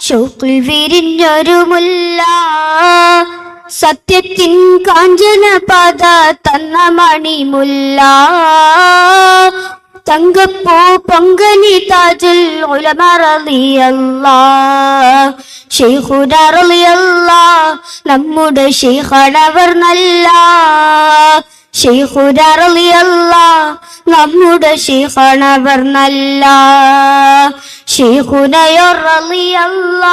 ഷൗക്കിൽ വിരിഞ്ഞൊരു മുല്ല സത്യത്തിൻ കാഞ്ചന പദ തന്ന മണിമുല്ല. തങ്കപ്പൂ പൊങ്കനി താജുൽ ഉലമറിയല്ല ഷെയ്ഖുനറളിയല്ല നമ്മുടെ ഷെയ്ഖണവർ നല്ല ഷെയ്ഖുരറിയല്ല നമ്മുടെ ഷെയ്ഖണവർ നല്ല. ഷെയ്ഖുനയൊറളിയല്ല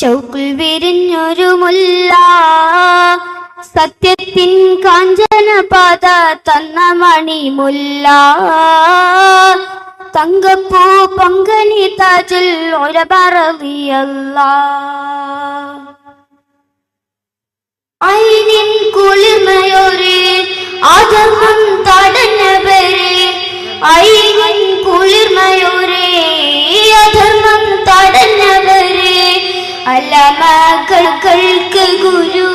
ഷൗക്കിൽ വിരിഞ്ഞൊരു മുല്ല. സത്യത്തിൻ കാഞ്ചന പാത തന്ന മണിമുല്ല. തങ്കപ്പൂ പൊങ്കനി താജിൽ ഉലബറളിയല്ല ഐനിൻ കുളിർമയൊരു അല്ലമകൾക്ക് ഗുരു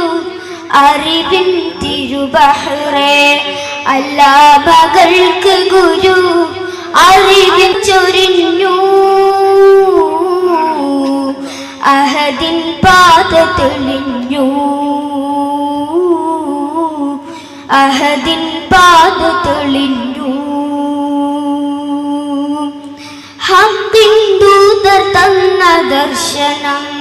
അറിവിൻ തിരുബഹ്റേ. അല്ലാമകൾക്ക് ഗുരു അറിവിൻ ചൊരിഞ്ഞു. അഹദിൻ പാത തെളിഞ്ഞു അഹദിൻ പാത തെളിഞ്ഞു ദൂതർ തന്ന ദർശനം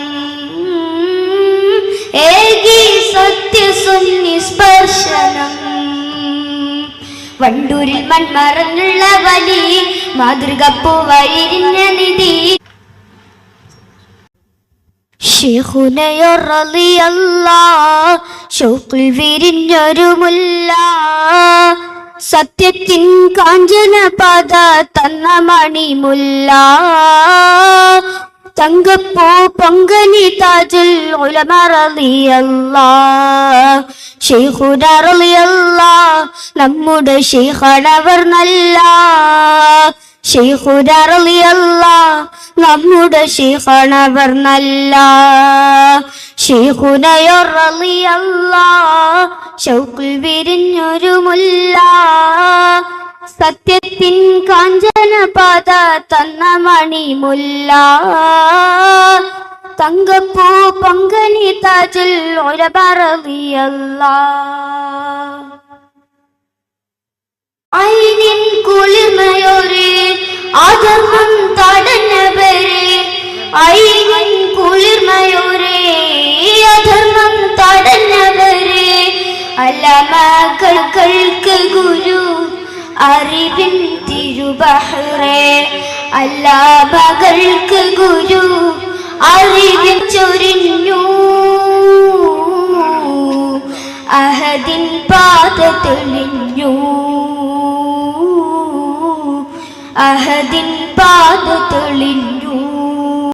വണ്ടൂരിൽ മൺമറന്നുള്ള വലി മാതൃകപ്പൂവരിഞ്ഞ നിധി. ഷൗക്കിൽ വിരിഞ്ഞൊരു മുല്ല. സത്യത്തിൻ കാഞ്ചന പദ തന്ന മണിമുല്ല. തങ്കപ്പൂ പൊങ്കനി താജുൽ നമ്മുടെ ഷെയ്ഖണവർ നല്ല. ഷെയ്ഖുരറിയല്ല നമ്മുടെ ഷെയ്ഖണവർ നല്ല. ഷെയ്ഖുനയൊറളിയല്ല ഷൗക്കിൽ വിരിഞ്ഞൊരു മുല്ല. സത്യത്തിൻ കാഞ്ചന പാത തന്ന മണിമുല്ല തങ്കപ്പൂ പൊങ്കനി താജുൽ പറവിയല്ല ഐനിൻ കുളിമയൊരു അധർമ്മം തടഞ്ഞവരെ ഐനിൻ കുളിർമയൊരു അധർമ്മം തടഞ്ഞവരെ അല്ലമകൾക്ക് ഗുരു അറിവിൻ തിരുബഹ്റേ. അല്ലാമകൾക്ക് ഗുരു അറിവിൻ ചൊരിഞ്ഞു. അഹദിൻ പാത തെളിഞ്ഞു. അഹദിൻ പാത തെളിഞ്ഞു.